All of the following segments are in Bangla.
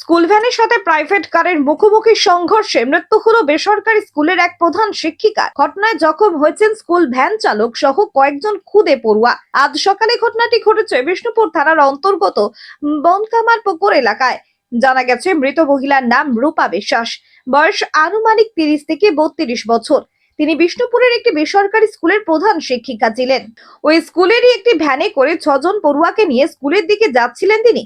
স্কুল ভ্যানের সাথে প্রাইভেট কারের মুখোমুখি সংঘর্ষে মৃত্যু হলো বেসরকারি স্কুলের এক প্রধান শিক্ষিকা। ঘটনায় জখম হয়েছেন স্কুল ভ্যান চালক সহ কয়েকজন খুদে পড়ুয়া। আজ সকালে ঘটনাটি ঘটেছে বিষ্ণুপুর থানার অন্তর্গত বনকামার পুকুর এলাকায়। জানা গেছে, মৃত মহিলার নাম রূপা বিশ্বাস। বয়স আনুমানিক তিরিশ থেকে বত্রিশ বছর। তিনি বিষ্ণুপুরের একটি বেসরকারি স্কুলের প্রধান শিক্ষিকা ছিলেন। ওই স্কুলেরই একটি ভ্যানে করে ছজন পড়ুয়াকে নিয়ে স্কুলের দিকে যাচ্ছিলেন তিনি।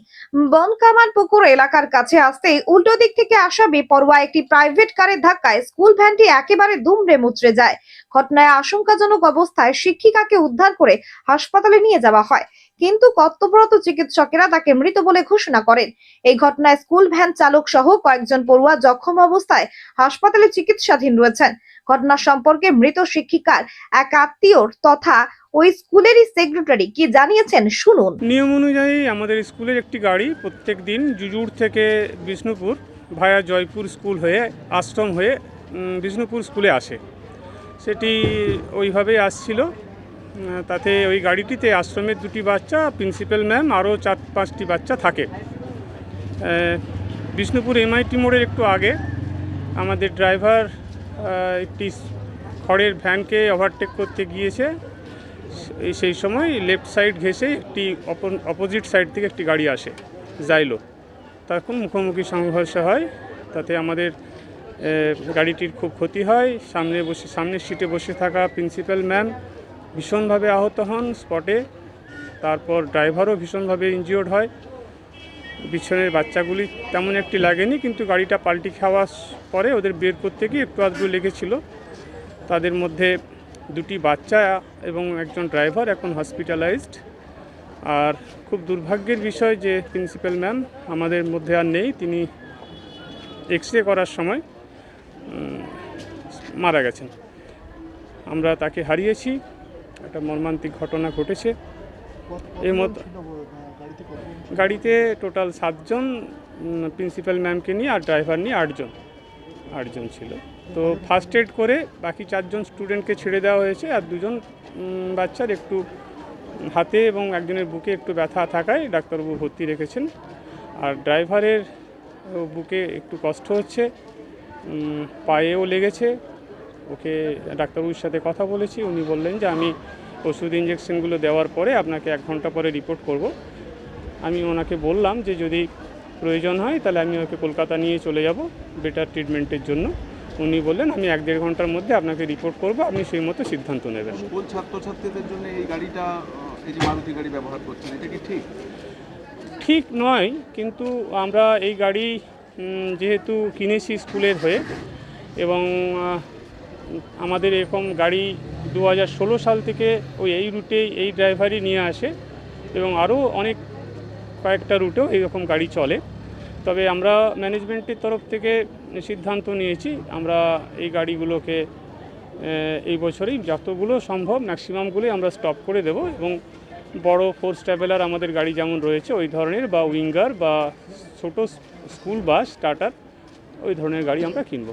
বনকামান পুকুর এলাকার কাছে আসতে উল্টো দিক থেকে আসা বেপরোয়া একটি প্রাইভেট কারের ধাক্কায় স্কুল ভ্যানটি একেবারে দুমড়ে মুচড়ে যায়। ঘটনায় আশঙ্কাজনক অবস্থায় শিক্ষিকাকে উদ্ধার করে হাসপাতালে নিয়ে যাওয়া হয়। কিন্তু কর্তব্যরত চিকিৎসকেরা তাকে মৃত বলে ঘোষণা করেন। এই ঘটনায় স্কুল ভ্যান চালক সহ কয়েকজন পড়ুয়া জখম অবস্থায় হাসপাতালে চিকিৎসাধীন রয়েছেন। ঘটনা সম্পর্কে মৃত শিক্ষিকার এক আত্মীয়র তথা ওই স্কুলেরই সেক্রেটারি কি জানিয়েছেন শুনুন। নিয়ম অনুযায়ী আমাদের স্কুলের একটি গাড়ি প্রত্যেক দিন জুজুর থেকে বিষ্ণুপুর ভায়া জয়পুর স্কুল হয়ে, আশ্রম হয়ে বিষ্ণুপুর স্কুলে আসে। সেটি ওইভাবেই আসছিল। তাতে ওই গাড়িটিতে আশ্রমের দুটি বাচ্চা প্রিন্সিপাল ম্যাম আরও চার পাঁচটি বাচ্চা থাকে। বিষ্ণুপুর এমআইটি মোড়ের একটু আগে আমাদের ড্রাইভার একটি খড়ের ভ্যানকে ওভারটেক করতে গিয়েছে। সেই সময় লেফট সাইড ঘেসে একটি অপোজিট সাইড থেকে একটি গাড়ি আসে যাইলো তখন মুখোমুখি সংঘর্ষ হয়, তাতে আমাদের গাড়িটির খুব ক্ষতি হয়। সামনে বসে সামনের সিটে বসে থাকা প্রিন্সিপাল ম্যাম ভীষণভাবে আহত হন স্পটে। তারপর ড্রাইভারও ভীষণভাবে ইনজিওর্ড হয়। পিছনের বাচ্চাগুলি তেমন একটি লাগেনি, কিন্তু গাড়িটা পাল্টি খাওয়ার পরে ওদের বের করতে গিয়ে একটু আধটু লেগেছিল। তাদের মধ্যে দুটি বাচ্চা এবং একজন ড্রাইভার এখন হসপিটালাইজড আর খুব দুর্ভাগ্যের বিষয় যে প্রিন্সিপাল ম্যাম আমাদের মধ্যে আর নেই, তিনি এক্স রে করার সময় মারা গেছেন। আমরা তাকে হারিয়েছি। একটা মর্মান্তিক ঘটনা ঘটেছে। এর মধ্যে গাড়িতে টোটাল সাতজন প্রিন্সিপাল ম্যামকে নিয়ে আর ড্রাইভার নিয়ে আটজন আটজন ছিল। তো ফার্স্ট এড করে বাকি চারজন স্টুডেন্টকে ছেড়ে দেওয়া হয়েছে আর দুজন বাচ্চার একটু হাতে এবং একজনের বুকে একটু ব্যথা থাকায় ডাক্তারবাবু ভর্তি রেখেছেন। আর ড্রাইভারের বুকে একটু কষ্ট হচ্ছে পায়েও লেগেছে। ওকে ডাক্তারবাবুর সাথে কথা বলেছি। উনি বললেন যে আমি ওষুধ ইঞ্জেকশনগুলো দেওয়ার পরে আপনাকে এক ঘণ্টা পরে রিপোর্ট করব। আমি ওনাকে বললাম যে যদি প্রয়োজন হয় তাহলে আমি ওকে কলকাতা নিয়ে চলে যাব বেটার ট্রিটমেন্টের জন্য। উনি বললেন আমি এক দেড় ঘণ্টার মধ্যে আপনাকে রিপোর্ট করব আপনি সেই মতো সিদ্ধান্ত নেবেন। স্কুল ছাত্রছাত্রীদের জন্য এই গাড়িটা এই যে মারুতি গাড়ি ব্যবহার করছেন এটা কি ঠিক? ঠিক নয় কিন্তু আমরা এই গাড়ি যেহেতু কিনেছি স্কুলের হয়ে এবং আমাদের এরকম গাড়ি দু হাজার ষোলো সাল থেকে ওই এই রুটে এই ড্রাইভারই নিয়ে আসে এবং আরও অনেক কয়েকটা রুটেও এইরকম গাড়ি চলে। তবে আমরা ম্যানেজমেন্টের তরফ থেকে সিদ্ধান্ত নিয়েছি, আমরা এই গাড়িগুলোকে এই বছরেই যতগুলো সম্ভব ম্যাক্সিমামগুলোই আমরা স্টপ করে দেব এবং বড় ফোর্স ট্রাভেলার আমাদের গাড়ি যেমন রয়েছে ওই ধরনের বা উইঙ্গার বা ছোটো স্কুল বাস টাটার ওই ধরনের গাড়ি আমরা কিনবো।